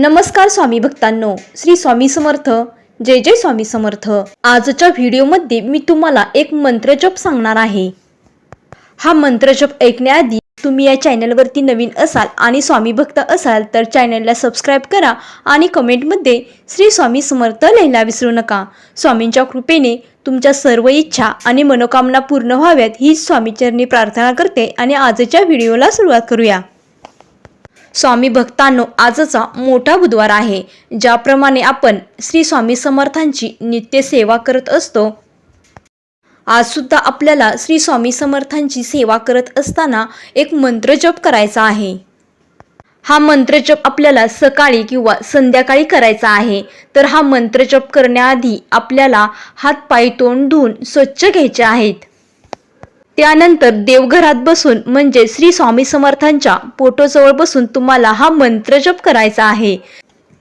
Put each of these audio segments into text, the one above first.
नमस्कार स्वामी भक्तांनो श्री स्वामी समर्थ जय जय स्वामी समर्थ. आजच्या व्हिडिओमध्ये मी तुम्हाला एक मंत्रजप सांगणार आहे. हा मंत्रजप ऐकण्याआधी तुम्ही या चॅनलवरती नवीन असाल आणि स्वामी भक्त असाल तर चॅनलला सबस्क्राईब करा आणि कमेंटमध्ये श्री स्वामी समर्थ लिहायला विसरू नका. स्वामींच्या कृपेने तुमच्या सर्व इच्छा आणि मनोकामना पूर्ण व्हाव्यात ही स्वामीचरणी प्रार्थना करते आणि आजच्या व्हिडिओला सुरुवात करूया. स्वामी भक्तांनो आजचा मोठा बुधवार आहे. ज्याप्रमाणे आपण श्री स्वामी समर्थांची नित्य सेवा करत असतो आज सुद्धा आपल्याला श्री स्वामी समर्थांची सेवा करत असताना एक मंत्रजप करायचा आहे. हा मंत्रजप आपल्याला सकाळी किंवा संध्याकाळी करायचा आहे. तर हा मंत्रजप करण्याआधी आपल्याला हात पाय तोंड धुवून स्वच्छ घ्यायचे आहेत. त्यानंतर देवघरात बसून म्हणजे श्री स्वामी समर्थांच्या फोटोजवळ बसून तुम्हाला हा मंत्रजप करायचा आहे.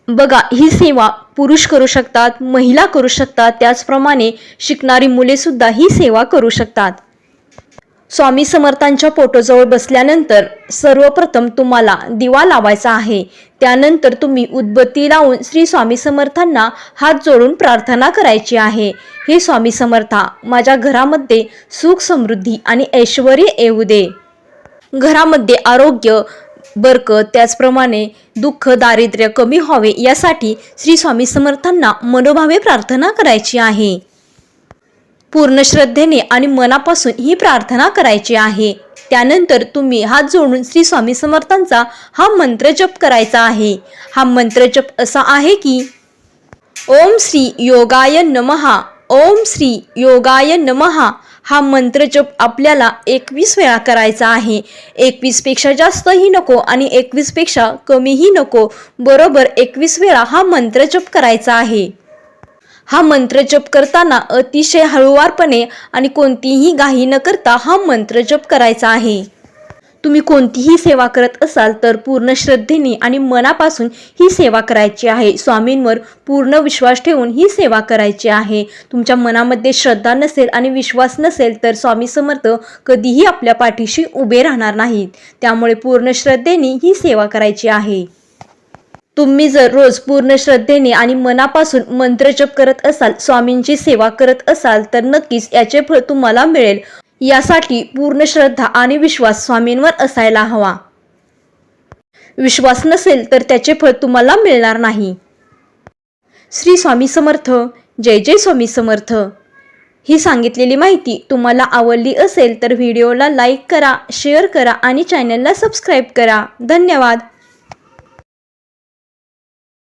बघा ही सेवा पुरुष करू शकतात महिला करू शकतात त्याचप्रमाणे शिकणारी मुले सुद्धा ही सेवा करू शकतात. स्वामी समर्थांच्या फोटोजवळ बसल्यानंतर सर्वप्रथम तुम्हाला दिवा लावायचा आहे. त्यानंतर तुम्ही उदबत्ती लावून श्री स्वामी समर्थांना हात जोडून प्रार्थना करायची आहे. हे स्वामी समर्था माझ्या घरामध्ये सुख समृद्धी आणि ऐश्वर येऊ दे. घरामध्ये आरोग्य बरकत त्याचप्रमाणे दुःख दारिद्र्य कमी व्हावे यासाठी श्री स्वामी समर्थांना मनोभावे प्रार्थना करायची आहे. पूर्ण श्रद्धेने आणि मनापासून ही प्रार्थना करायची आहे. त्यानंतर तुम्ही हात जोडून श्री स्वामी समर्थांचा हा मंत्र जप करायचा आहे. हा मंत्र जप असा आहे की ओम श्री योगाय नमहा ओम श्री योगाय नमहा. हा मंत्र जप आपल्याला एकवीस वेळा करायचा आहे. एकवीसपेक्षा जास्तही नको आणि एकवीसपेक्षा कमीही नको. बरोबर एकवीस वेळा हा मंत्र जप करायचा आहे. हा मंत्र जप करताना अतिशय हळुवारपणे आणि कोणतीही घाई न करता हा मंत्र जप करायचा आहे. तुम्ही कोणतीही सेवा करत असाल तर पूर्ण श्रद्धेने आणि मनापासून ही सेवा करायची आहे. स्वामींवर पूर्ण विश्वास ठेवून ही सेवा करायची आहे. तुमच्या मनामध्ये श्रद्धा नसेल आणि विश्वास नसेल तर स्वामी समर्थ कधीही आपल्या पाठीशी उभे राहणार नाहीत. त्यामुळे पूर्ण श्रद्धेने ही सेवा करायची आहे. तुम्ही जर रोज पूर्ण श्रद्धेने आणि मनापासून मंत्रजप करत असाल स्वामींची सेवा करत असाल तर नक्कीच याचे फळ तुम्हाला मिळेल. यासाठी पूर्ण श्रद्धा आणि विश्वास स्वामींवर असायला हवा. विश्वास नसेल तर त्याचे फळ तुम्हाला मिळणार नाही. श्री स्वामी समर्थ जय जय स्वामी समर्थ. ही सांगितलेली माहिती तुम्हाला आवडली असेल तर व्हिडिओला लाईक करा शेअर करा आणि चॅनलला सबस्क्राईब करा. धन्यवाद.